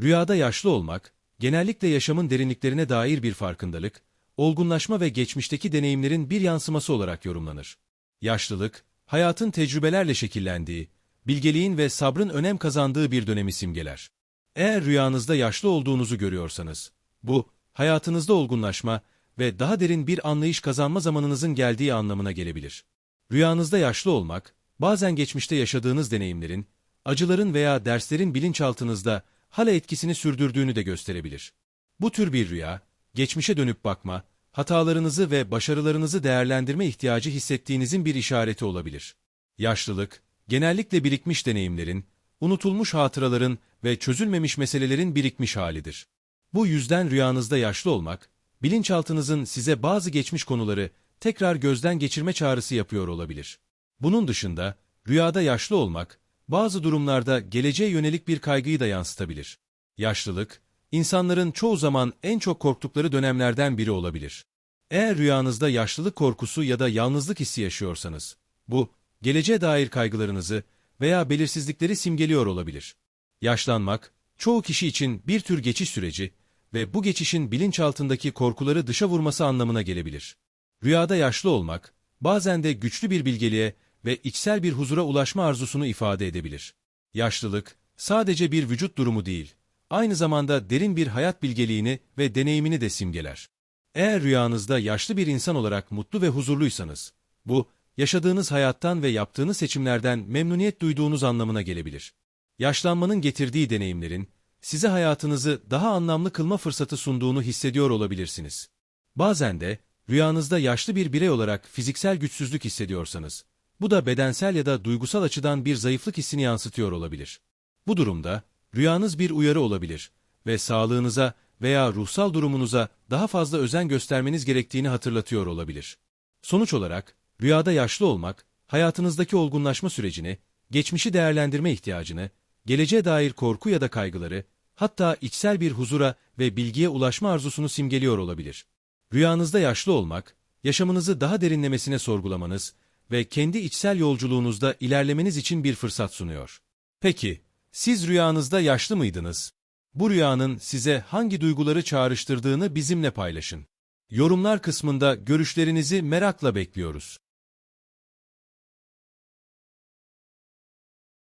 Rüyada yaşlı olmak, genellikle yaşamın derinliklerine dair bir farkındalık, olgunlaşma ve geçmişteki deneyimlerin bir yansıması olarak yorumlanır. Yaşlılık, hayatın tecrübelerle şekillendiği, bilgeliğin ve sabrın önem kazandığı bir dönemi simgeler. Eğer rüyanızda yaşlı olduğunuzu görüyorsanız, bu, hayatınızda olgunlaşma ve daha derin bir anlayış kazanma zamanınızın geldiği anlamına gelebilir. Rüyanızda yaşlı olmak, bazen geçmişte yaşadığınız deneyimlerin, acıların veya derslerin bilinçaltınızda hala etkisini sürdürdüğünü de gösterebilir. Bu tür bir rüya, geçmişe dönüp bakma, hatalarınızı ve başarılarınızı değerlendirme ihtiyacı hissettiğinizin bir işareti olabilir. Yaşlılık, genellikle birikmiş deneyimlerin, unutulmuş hatıraların ve çözülmemiş meselelerin birikmiş halidir. Bu yüzden rüyanızda yaşlı olmak, bilinçaltınızın size bazı geçmiş konuları tekrar gözden geçirme çağrısı yapıyor olabilir. Bunun dışında, rüyada yaşlı olmak, bazı durumlarda geleceğe yönelik bir kaygıyı da yansıtabilir. Yaşlılık, insanların çoğu zaman en çok korktukları dönemlerden biri olabilir. Eğer rüyanızda yaşlılık korkusu ya da yalnızlık hissi yaşıyorsanız, bu, geleceğe dair kaygılarınızı veya belirsizlikleri simgeliyor olabilir. Yaşlanmak, çoğu kişi için bir tür geçiş süreci ve bu geçişin bilinçaltındaki korkuları dışa vurması anlamına gelebilir. Rüyada yaşlı olmak, bazen de güçlü bir bilgeliğe ve içsel bir huzura ulaşma arzusunu ifade edebilir. Yaşlılık, sadece bir vücut durumu değil, aynı zamanda derin bir hayat bilgeliğini ve deneyimini de simgeler. Eğer rüyanızda yaşlı bir insan olarak mutlu ve huzurluysanız, bu, yaşadığınız hayattan ve yaptığınız seçimlerden memnuniyet duyduğunuz anlamına gelebilir. Yaşlanmanın getirdiği deneyimlerin, size hayatınızı daha anlamlı kılma fırsatı sunduğunu hissediyor olabilirsiniz. Bazen de, rüyanızda yaşlı bir birey olarak fiziksel güçsüzlük hissediyorsanız, bu da bedensel ya da duygusal açıdan bir zayıflık hissini yansıtıyor olabilir. Bu durumda, rüyanız bir uyarı olabilir ve sağlığınıza veya ruhsal durumunuza daha fazla özen göstermeniz gerektiğini hatırlatıyor olabilir. Sonuç olarak, rüyada yaşlı olmak, hayatınızdaki olgunlaşma sürecini, geçmişi değerlendirme ihtiyacını, geleceğe dair korku ya da kaygıları, hatta içsel bir huzura ve bilgiye ulaşma arzusunu simgeliyor olabilir. Rüyanızda yaşlı olmak, yaşamınızı daha derinlemesine sorgulamanız ve kendi içsel yolculuğunuzda ilerlemeniz için bir fırsat sunuyor. Peki, siz rüyanızda yaşlı mıydınız? Bu rüyanın size hangi duyguları çağrıştırdığını bizimle paylaşın. Yorumlar kısmında görüşlerinizi merakla bekliyoruz.